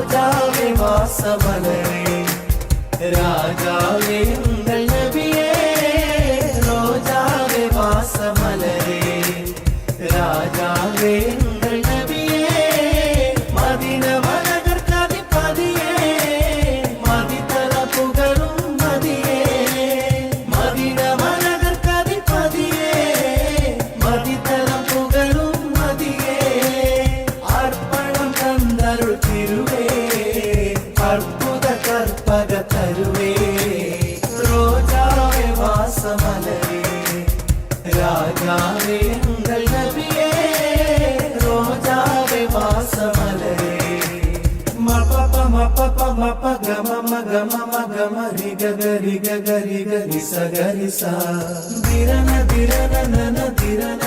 ராஜாவே வாசமலரே ராஜாவே உங்கள் நபியே ரோஜாவே வாசமலரே ராஜாவே உங்கள் நபியே மதின மனகர் கதிப்பதியே மதித்தல புகழும் மதியே மதின மனகர் கதிப்பதியே மதித்தல புகழும் மதியே அர்ப்பணம் தந்தருள் திரு പദ തരുവേ റോജാവേ വാസമലരേ രാജാവേ എന്തൽ നബിയേ റോജാവേ വാസമലരേ മപ്പ മപ്പ മപ്പ ഗമ മഗമ മഗമ രിഗ ഗരി ഗരി ഗരി സഗരി സ ദിരന ദിരന നന ദിരന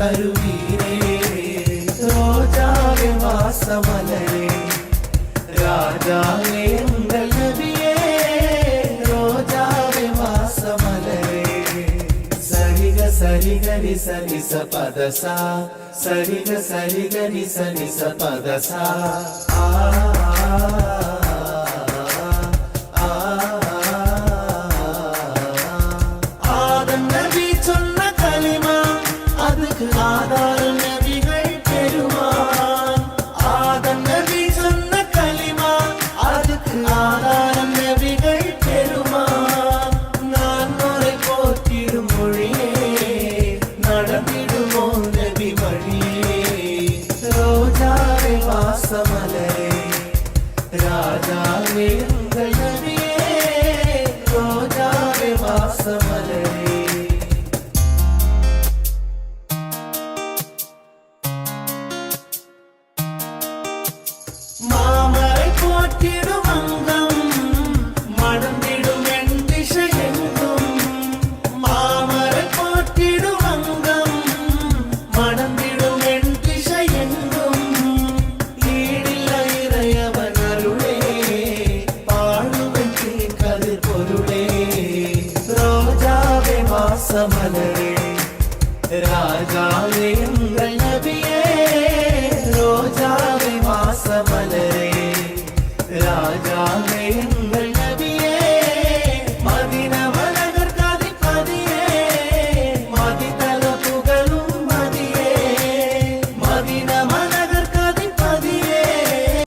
அடியனுக்கு அருள் தருவீரே ரோஜாவே வாசமலரே ராஜாவே உங்கள் நபியே ரோஜாவே வாசமலரே சரிக சரிக ரி சரி ச பதசா சரிக சரிக ரி சரி ச பதசா ஆ ஆ, ராஜாவே உங்கள் நபியே ரோஜாவே வாசமலரே மாமரை போற்றிடும் அங்கம் மணந்திடும் என் திசையெங்கும் மாமரை போற்றிடும் அங்கம் மணந்திடும் ரோஜாவே ராஜாவே எங்கள் நபியே.